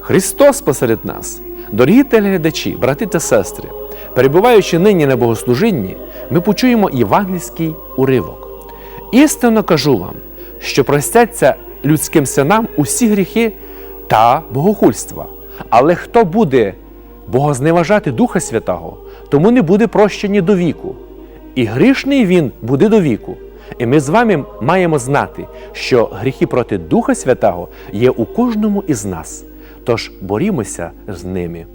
Христос посеред нас, дорогі телеглядачі, брати та сестри, перебуваючи нині на богослужінні, ми почуємо євангельський уривок. Істинно кажу вам, що простяться людським синам усі гріхи та богохульства. Але хто буде богозневажати Духа Святого, тому не буде прощені до віку. І грішний він буде до віку. І ми з вами маємо знати, що гріхи проти Духа Святого є у кожному із нас. Тож борімося з ними.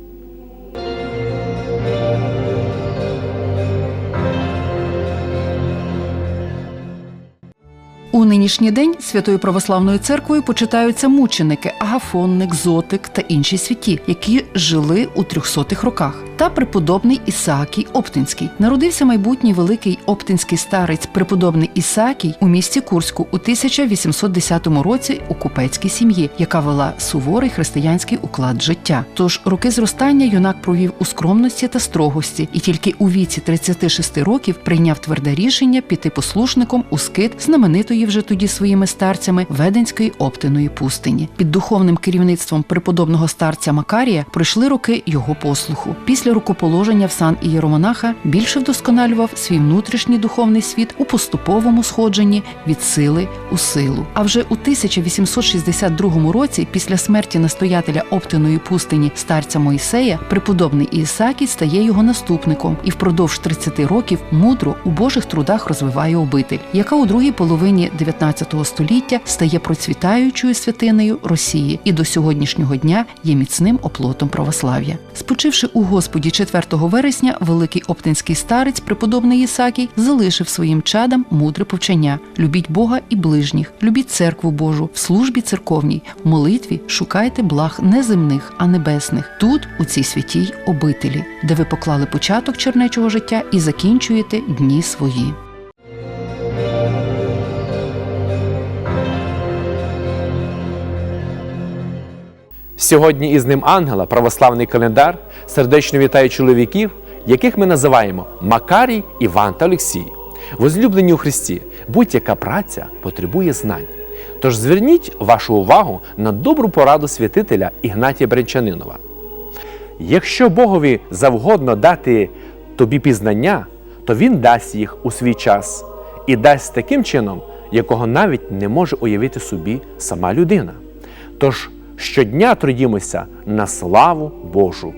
У нинішній день Святою Православною церквою почитаються мученики Агафонник, Зотик та інші святі, які жили у 300-х роках. Та преподобний Ісаакій Оптинський. Народився майбутній великий оптинський старець преподобний Ісаакій у місті Курську у 1810 році у купецькій сім'ї, яка вела суворий християнський уклад життя. Тож роки зростання юнак провів у скромності та строгості, і тільки у віці 36 років прийняв тверде рішення піти послушником у скит знаменитої вже тоді своїми старцями Веденської оптиної пустині. Під духовним керівництвом преподобного старця Макарія пройшли роки його послуху. Після рукоположення в сан ієромонаха більше вдосконалював свій внутрішній духовний світ у поступовому сходженні від сили у силу. А вже у 1862 році, після смерті настоятеля оптиної пустині старця Моїсея, преподобний Ісакій стає його наступником і впродовж 30 років мудро у Божих трудах розвиває обитель, яка у другій половині 19 століття стає процвітаючою святинею Росії і до сьогоднішнього дня є міцним оплотом православ'я. Спочивши у Господі 4 вересня, великий оптинський старець, преподобний Ісакій, залишив своїм чадам мудре повчання: любіть Бога і ближніх, любіть церкву Божу, в службі церковній, в молитві шукайте благ не земних, а небесних, тут, у цій святій обителі, де ви поклали початок чернечого життя і закінчуєте дні свої. Сьогодні із ним ангела православний календар сердечно вітає чоловіків, яких ми називаємо Макарій, Іван та Олексій. Возлюблені у Христі, будь-яка праця потребує знань. Тож зверніть вашу увагу на добру пораду святителя Ігнатія Бренчанинова. Якщо Богові завгодно дати тобі пізнання, то Він дасть їх у свій час і дасть таким чином, якого навіть не може уявити собі сама людина. Тож щодня трудімося на славу Божу.